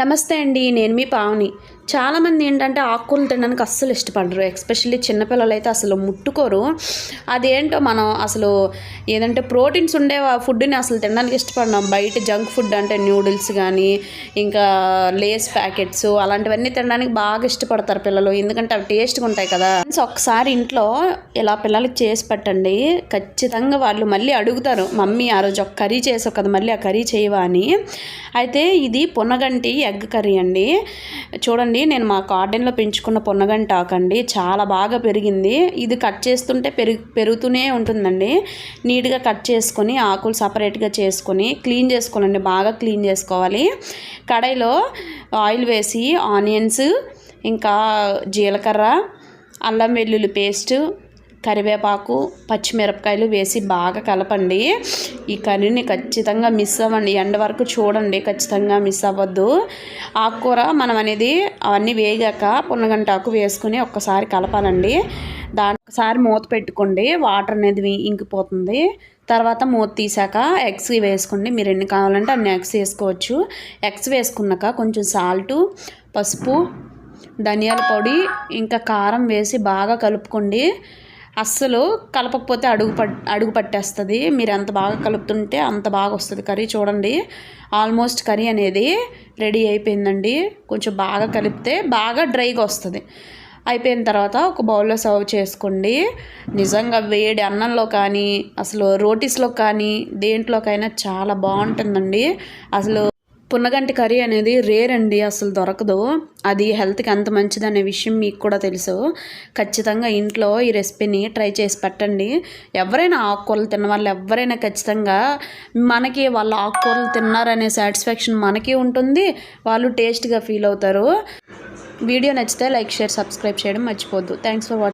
నమస్తే అండి నేను మీ పావుని. చాలామంది ఏంటంటే ఆకుకూరలు తినడానికి అస్సలు ఇష్టపడరు ఎస్పెషల్లీ చిన్నపిల్లలు అయితే అసలు ముట్టుకోరు. అదేంటో మనం అసలు ఏదంటే ప్రోటీన్స్ ఉండే ఫుడ్ని అసలు తినడానికి ఇష్టపడినాం బయట జంక్ ఫుడ్ అంటే న్యూడిల్స్ కానీ ఇంకా లేస్ ప్యాకెట్స్ అలాంటివన్నీ తినడానికి బాగా ఇష్టపడతారు పిల్లలు. ఎందుకంటే అవి టేస్ట్గా ఉంటాయి కదా. ఒకసారి ఇంట్లో ఇలా పిల్లలకి చేసి పెట్టండి. ఖచ్చితంగా వాళ్ళు మళ్ళీ అడుగుతారు మమ్మీ ఆ రోజు ఒక కర్రీ చేసావు కదా మళ్ళీ ఆ కర్రీ చేయవా అని. అయితే ఇది పునగంటి ఎగ్ కర్రీ అండి. చూడండి నేను మా గార్డెన్లో పెంచుకున్న పొన్నగంటి ఆకండి. చాలా బాగా పెరిగింది. ఇది కట్ చేస్తుంటే పెరుగు పెరుగుతూనే ఉంటుందండి. నీట్గా కట్ చేసుకొని ఆకులు సపరేట్గా చేసుకొని క్లీన్ చేసుకోవాలండి. బాగా క్లీన్ చేసుకోవాలి. కడాయిలో ఆయిల్ వేసి ఆనియన్స్ ఇంకా జీలకర్ర అల్లం వెల్లుల్లి పేస్ట్ కరివేపాకు పచ్చిమిరపకాయలు వేసి బాగా కలపండి. ఈ కర్రీని ఖచ్చితంగా మిస్ అవ్వండి. ఎండ వరకు చూడండి. ఖచ్చితంగా మిస్ అవ్వద్దు. ఆకుకూర మనం అనేది అవన్నీ వేగాక పున్నగంటాకు వేసుకుని ఒక్కసారి కలపాలండి. దాని ఒకసారి మూత పెట్టుకోండి. వాటర్ అనేది ఇంకిపోతుంది. తర్వాత మూత తీసాక ఎగ్స్ వేసుకోండి. మీరు ఎన్ని కావాలంటే అన్ని ఎగ్స్ వేసుకోవచ్చు. ఎగ్స్ వేసుకున్నాక కొంచెం సాల్టు పసుపు ధనియాల పొడి ఇంకా కారం వేసి బాగా కలుపుకోండి. అస్సలు కలపకపోతే అడుగు పట్ అడుగు పట్టేస్తుంది. మీరు ఎంత బాగా కలుపుతుంటే అంత బాగా వస్తుంది. కర్రీ చూడండి. ఆల్మోస్ట్ కర్రీ అనేది రెడీ అయిపోయిందండి. కొంచెం బాగా కలిపితే బాగా డ్రైగా వస్తుంది. అయిపోయిన తర్వాత ఒక బౌల్లో సర్వ్ చేసుకోండి. నిజంగా వేడి అన్నంలో కానీ అసలు రోటీస్లో కానీ దేంట్లోకైనా చాలా బాగుంటుందండి. అసలు పున్నగంటి కర్రీ అనేది రేర్ అండి అసలు దొరకదు. అది హెల్త్కి ఎంత మంచిదనే విషయం మీకు కూడా తెలుసు. ఖచ్చితంగా ఇంట్లో ఈ రెసిపీని ట్రై చేసి పెట్టండి. ఎవరైనా ఆకుకూరలు తిన్న వాళ్ళు ఎవరైనా ఖచ్చితంగా మనకి వాళ్ళ ఆకుకూరలు తిన్నారనే సాటిస్ఫాక్షన్ మనకి ఉంటుంది. వాళ్ళు టేస్ట్గా ఫీల్ అవుతారు. వీడియో నచ్చితే లైక్ షేర్ సబ్స్క్రైబ్ చేయడం మర్చిపోద్దు. Thanks for watching